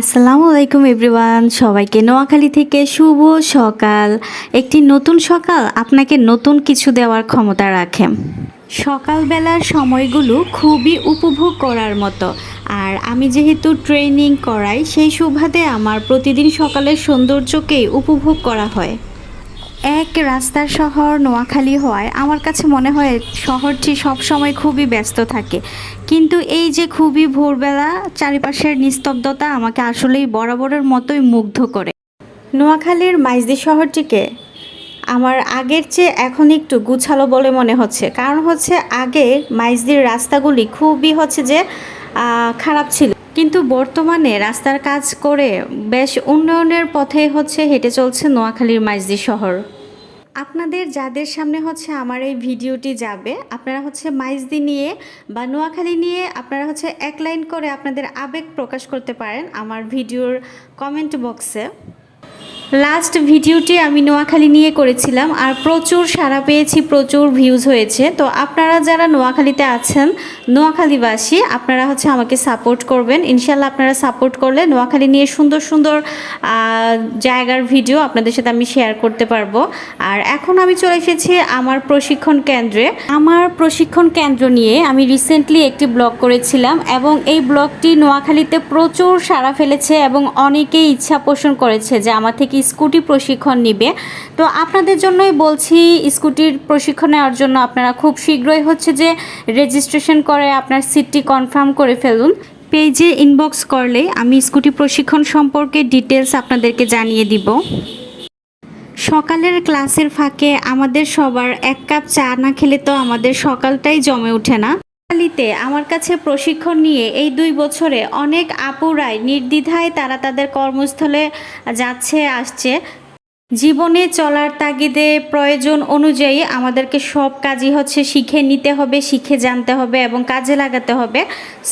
আসসালামু আলাইকুম এভরিওয়ান, সবাইকে নোয়াখালী থেকে শুভ সকাল। একটি নতুন সকাল, আপনাকে নতুন কিছু দেওয়ার ক্ষমতা রাখে। সকালবেলার সময়গুলো খুবই উপভোগ করার মতো। আর আমি যেহেতু ট্রেনিং করাই, সেই সুবাদে আমার প্রতিদিন সকালের সৌন্দর্যকেই উপভোগ করা হয়। এক রাস্তার শহর নোয়াখালী হওয়ায় আমার কাছে মনে হয় শহরটি সবসময় খুবই ব্যস্ত থাকে। কিন্তু এই যে খুবই ভোরবেলা চারিপাশের নিস্তব্ধতা আমাকে আসলেই বরাবরের মতোই মুগ্ধ করে। নোয়াখালীর মাইজদি শহরটিকে আমার আগের চেয়ে এখন একটু গুছালো বলে মনে হচ্ছে। কারণ হচ্ছে আগে মাইজদির রাস্তাগুলি খুবই হচ্ছে যে খারাপ ছিল। কিন্তু বর্তমানে রাস্তার কাজ করে বেশ উন্নয়নের পথে হচ্ছে হেঁটে চলছে নোয়াখালীর মাইজদি শহর। আপনাদের যাদের সামনে হচ্ছে আমার এই ভিডিওটি যাবে, আপনারা হচ্ছে মাইজদি নিয়ে বা নোয়াখালী নিয়ে আপনারা হচ্ছে এক লাইন করে আপনাদের আবেগ প্রকাশ করতে পারেন আমার ভিডিওর কমেন্ট বক্সে। লাস্ট ভিডিওটি আমি নোয়াখালী নিয়ে করেছিলাম আর প্রচুর সাড়া পেয়েছি, প্রচুর ভিউজ হয়েছে। তো আপনারা যারা নোয়াখালীতে আছেন, নোয়াখালীবাসী, আপনারা হচ্ছে আমাকে সাপোর্ট করবেন। ইনশাল্লাহ আপনারা সাপোর্ট করলে নোয়াখালী নিয়ে সুন্দর সুন্দর জায়গার ভিডিও আপনাদের সাথে আমি শেয়ার করতে পারব। আর এখন আমি চলে এসেছি আমার প্রশিক্ষণ কেন্দ্রে। আমার প্রশিক্ষণ কেন্দ্র নিয়ে আমি রিসেন্টলি একটি ব্লগ করেছিলাম এবং এই ব্লগটি নোয়াখালীতে প্রচুর সাড়া ফেলেছে এবং অনেকেই ইচ্ছা পোষণ করেছে যে আমার থেকে স্কুটি প্রশিক্ষণ নিবে? তো আপনাদের জন্যই বলছি, স্কুটির প্রশিক্ষণ নেওয়ার জন্য আপনারা খুব শীঘ্রই হচ্ছে যে রেজিস্ট্রেশন করে আপনার সিটটি কনফার্ম করে ফেলুন। পেজে ইনবক্স করলে আমি স্কুটি প্রশিক্ষণ সম্পর্কে ডিটেলস আপনাদেরকে জানিয়ে দিব। সকালের ক্লাসের ফাঁকে আমাদের সবার এক কাপ চা না খেলে তো আমাদের সকালটাই জমে ওঠে না। নোয়াখালীতে আমার কাছে প্রশিক্ষণ নিয়ে এই দুই বছরে অনেক আপুরাই নির্দ্বিধায় তারা তাদের কর্মস্থলে যাচ্ছে, আসছে। জীবনে চলার তাগিদে প্রয়োজন অনুযায়ী আমাদেরকে সব কাজই হচ্ছে শিখে নিতে হবে, শিখে জানতে হবে এবং কাজে লাগাতে হবে।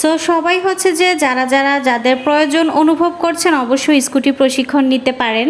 সো সবাই হচ্ছে যে যারা যারা যাদের প্রয়োজন অনুভব করছেন অবশ্যই স্কুটি প্রশিক্ষণ নিতে পারেন।